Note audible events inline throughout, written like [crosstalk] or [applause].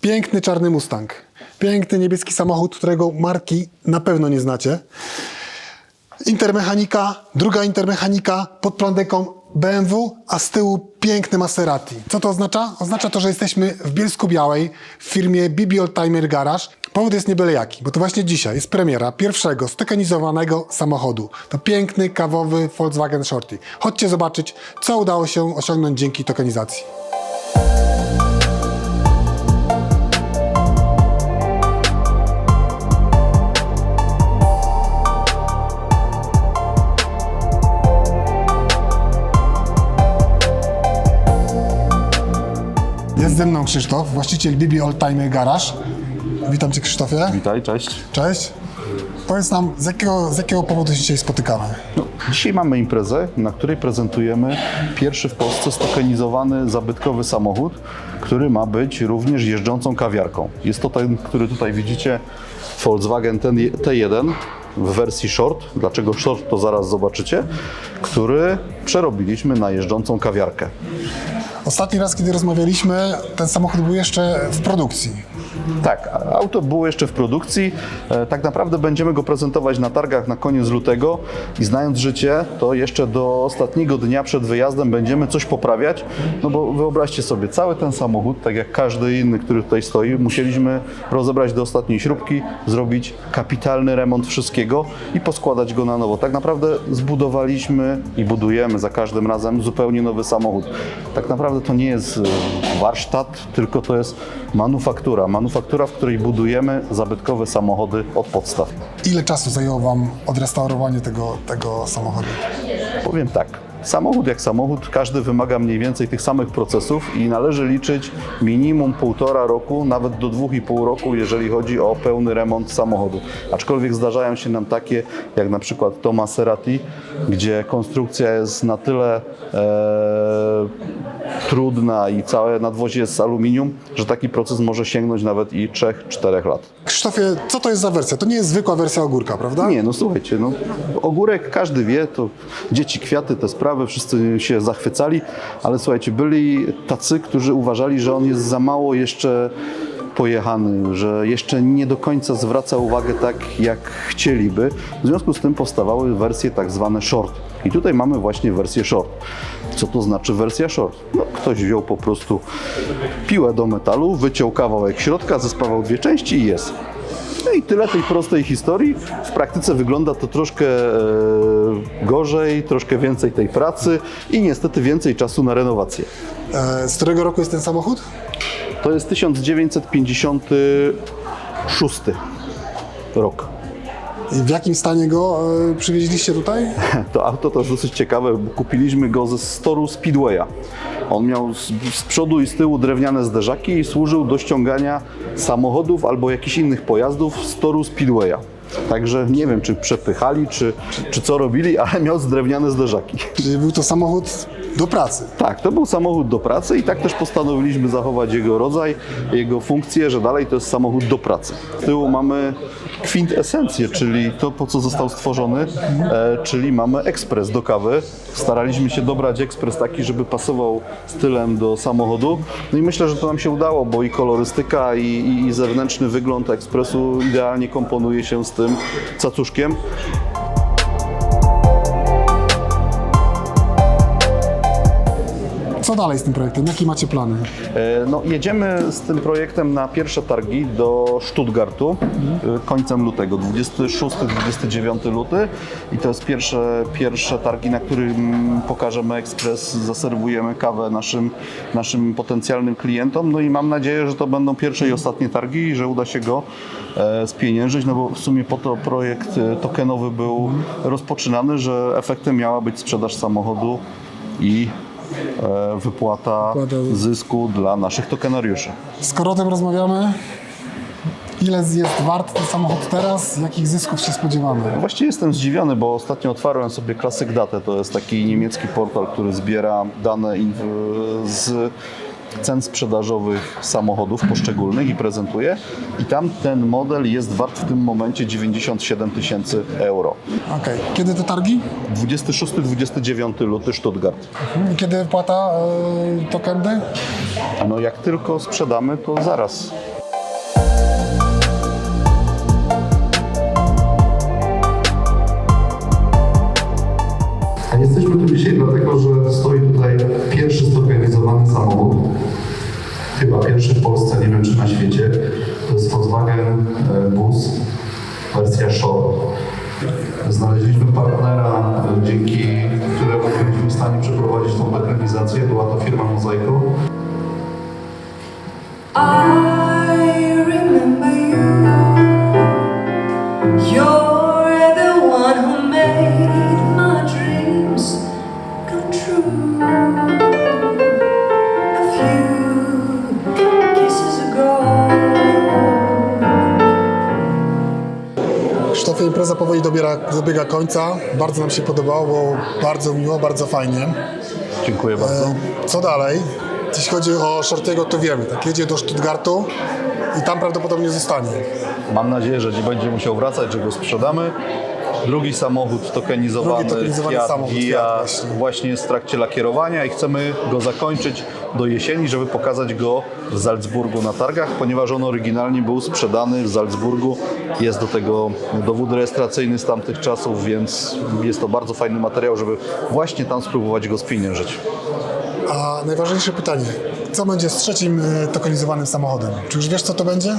Piękny czarny Mustang. Piękny niebieski samochód, którego marki na pewno nie znacie. Intermechanika, druga intermechanika, pod plandeką BMW, a z tyłu piękny Maserati. Co to oznacza? Oznacza to, że jesteśmy w Bielsku Białej w firmie Bibi Oldtimer Garage. Powód jest nie byle jaki, bo to właśnie dzisiaj jest premiera pierwszego stokanizowanego samochodu. To piękny, kawowy Volkswagen Shorty. Chodźcie zobaczyć, co udało się osiągnąć dzięki tokenizacji. Jest ze mną Krzysztof, właściciel Bibi Oldtimer Garage. Witam Cię Krzysztofie. Witaj, cześć. Cześć. Powiedz nam, z jakiego, z jakiego powodu się dzisiaj spotykamy? No, dzisiaj mamy imprezę, na której prezentujemy pierwszy w Polsce stokenizowany zabytkowy samochód, który ma być również jeżdżącą kawiarką. Jest to ten, który tutaj widzicie, Volkswagen ten- T1 w wersji short. Dlaczego short, to zaraz zobaczycie. Który przerobiliśmy na jeżdżącą kawiarkę. Ostatni raz, kiedy rozmawialiśmy, ten samochód był jeszcze w produkcji. Tak, auto było jeszcze w produkcji. E, Tak naprawdę będziemy go prezentować na targach na koniec lutego i znając życie, to jeszcze do ostatniego dnia przed wyjazdem będziemy coś poprawiać. No bo wyobraźcie sobie, cały ten samochód, tak jak każdy inny, który tutaj stoi, musieliśmy rozebrać do ostatniej śrubki, zrobić kapitalny remont wszystkiego i poskładać go na nowo. Tak naprawdę zbudowaliśmy i budujemy za każdym razem zupełnie nowy samochód. Tak naprawdę to nie jest e, warsztat, tylko to jest manufaktura. Manufaktura, w której budujemy zabytkowe samochody od podstaw. Ile czasu zajęło Wam odrestaurowanie tego, tego samochodu? Powiem tak. Samochód jak samochód, każdy wymaga mniej więcej tych samych procesów i należy liczyć minimum półtora roku, nawet do dwóch i pół roku, jeżeli chodzi o pełny remont samochodu. Aczkolwiek zdarzają się nam takie, jak na przykład to Maserati, gdzie konstrukcja jest na tyle e, trudna i całe nadwozie jest z aluminium, że taki proces może sięgnąć nawet i 3-4 lat. Krzysztofie, co to jest za wersja? To nie jest zwykła wersja ogórka, prawda? Nie, no słuchajcie, no, ogórek każdy wie, to dzieci kwiaty, te sprawy, wszyscy się zachwycali, ale słuchajcie, byli tacy, którzy uważali, że on jest za mało jeszcze pojechany, że jeszcze nie do końca zwraca uwagę tak, jak chcieliby. W związku z tym powstawały wersje tak zwane short. I tutaj mamy właśnie wersję short. Co to znaczy wersja short? No, ktoś wziął po prostu piłę do metalu, wyciął kawałek środka, zespawał dwie części i jest. No i tyle tej prostej historii. W praktyce wygląda to troszkę e, gorzej, troszkę więcej tej pracy i niestety więcej czasu na renowację. E, z którego roku jest ten samochód? To jest 1956 rok. I w jakim stanie go e, przywieźliście tutaj? [laughs] To auto to jest dosyć ciekawe, bo kupiliśmy go ze storu Speedwaya. On miał z, z przodu i z tyłu drewniane zderzaki i służył do ściągania samochodów albo jakichś innych pojazdów z toru Speedwaya. Także nie wiem, czy przepychali, czy, czy co robili, [laughs] ale miał drewniane zderzaki. Czyli był to samochód do pracy. Tak, to był samochód do pracy i tak też postanowiliśmy zachować jego rodzaj, jego funkcję, że dalej to jest samochód do pracy. Z tyłu mamy kwintesencję, czyli to, po co został stworzony, e, czyli mamy ekspres do kawy. Staraliśmy się dobrać ekspres taki, żeby pasował stylem do samochodu. No i myślę, że to nam się udało, bo i kolorystyka, i, i, i zewnętrzny wygląd ekspresu idealnie komponuje się z tym cacuszkiem. Dalej z tym projektem? Jakie macie plany? E, No, jedziemy z tym projektem na pierwsze targi do Stuttgartu e, końcem lutego, 26-29 luty i to jest pierwsze, pierwsze targi, na którym pokażemy ekspres, zaserwujemy kawę naszym, naszym potencjalnym klientom, no i mam nadzieję, że to będą pierwsze i ostatnie targi i że uda się go e, spieniężyć, no bo w sumie po to projekt tokenowy był rozpoczynany, że efektem miała być sprzedaż samochodu i wypłata Wypłata. zysku dla naszych tokenariuszy. Skoro o tym rozmawiamy, ile jest wart ten samochód teraz? Jakich zysków się spodziewamy? Właściwie jestem zdziwiony, bo ostatnio otwarłem sobie Classic Datę. To jest taki niemiecki portal, który zbiera dane z cen sprzedażowych samochodów poszczególnych i prezentuje. I tam ten model jest wart w tym momencie 97 tysięcy euro. Okej. Kiedy te targi? 26-29 luty Stuttgart. I Kiedy płata yy, tokendy? No jak tylko sprzedamy, to zaraz. A jesteśmy tu dzisiaj dlatego, że stoi tutaj pierwszy zorganizowany samochód. Chyba pierwszy w Polsce, nie wiem czy na świecie. To jest Volkswagen e, Bus, wersja Short. Znaleźliśmy partnera, e, dzięki któremu byliśmy w stanie przeprowadzić tą modernizację. Była to firma you. You're the one who made my dreams come true. Impreza powoli dobiera, dobiega końca. Bardzo nam się podobało, było bardzo miło, bardzo fajnie. Dziękuję bardzo. Co dalej? Jeśli chodzi o Shortiego, to wiemy, tak jedzie do Stuttgartu i tam prawdopodobnie zostanie. Mam nadzieję, że nie będzie musiał wracać, że go sprzedamy. Drugi samochód tokenizowany, Drugi tokenizowany Fiat samochód, Gia, Fiat właśnie. właśnie jest w trakcie lakierowania i chcemy go zakończyć do jesieni, żeby pokazać go w Salzburgu na targach, ponieważ on oryginalnie był sprzedany w Salzburgu. Jest do tego dowód rejestracyjny z tamtych czasów, więc jest to bardzo fajny materiał, żeby właśnie tam spróbować go spieniężyć. A najważniejsze pytanie, co będzie z trzecim e, tokenizowanym samochodem? Czy już wiesz, co to będzie?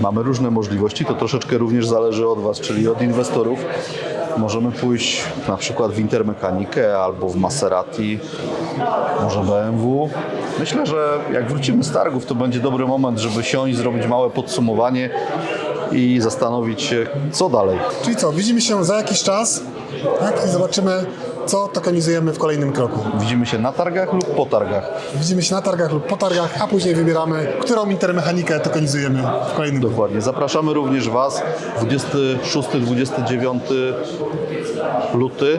Mamy różne możliwości, to troszeczkę również zależy od Was, czyli od inwestorów. Możemy pójść na przykład w Intermechanikę albo w Maserati, może BMW. Myślę, że jak wrócimy z targów, to będzie dobry moment, żeby siąść, zrobić małe podsumowanie i zastanowić się, co dalej. Czyli co, widzimy się za jakiś czas tak? i zobaczymy, co tokenizujemy w kolejnym kroku. Widzimy się na targach lub po targach. Widzimy się na targach lub po targach, a później wybieramy, którą intermechanikę tokenizujemy w kolejnym kroku. Dokładnie. Zapraszamy również Was 26-29 luty e,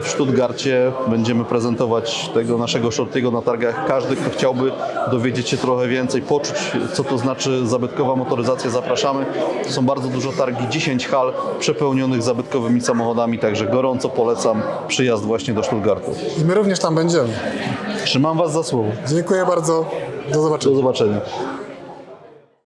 w Stuttgarcie. Będziemy prezentować tego naszego shortiego na targach. Każdy, kto chciałby dowiedzieć się trochę więcej, poczuć co to znaczy zabytkowa motoryzacja, zapraszamy. Są bardzo dużo targi, 10 hal przepełnionych zabytkowymi samochodami, także gorąco polecam przyjazd właśnie do Stuttgartu. I my również tam będziemy. Trzymam Was za słowo. Dziękuję bardzo. Do zobaczenia. Do zobaczenia.